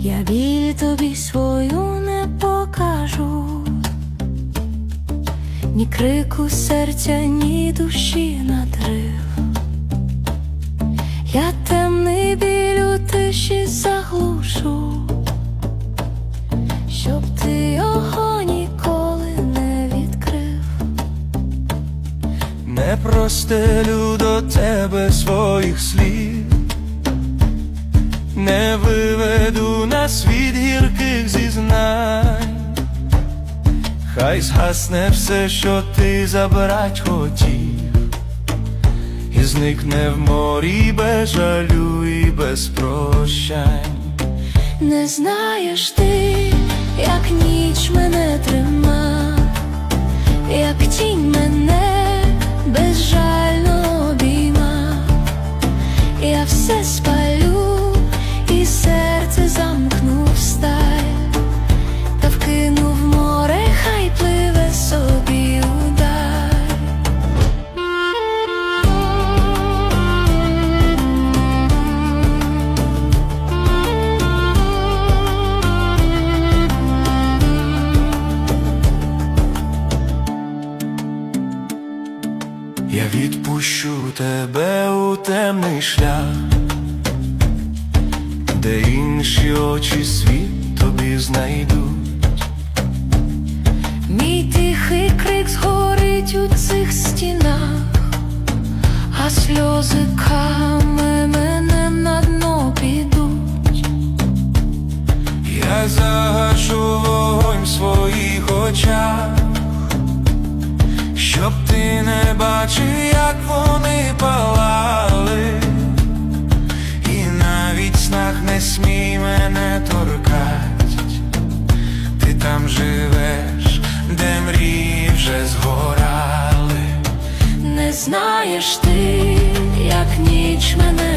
я біль тобі свою не покажу, ні крику серця, ні душі надрив. Я темний біль у тиші заглушу, щоб ти його ніколи не відкрив. Не простелю до тебе своїх слів, не гірких зізнань, хай згасне все, що ти забрать хотів, і зникне в морі без жалю і без прощань. Не знаєш ти, як ніч мене трима, як тінь мене безжально обійма, я все спалю відпущу тебе у темний шлях, де інші очі світ тобі знайдуть. Мій тихий крик згорить у цих стінах, а сльози каменем на дно підуть. Я загашу вогонь в своїх очах, щоб ти не бачив, як вони палали, і навіть в снах не смій мене торкать, ти там живеш, де мрії вже згорали, не знаєш ти, як ніч мене.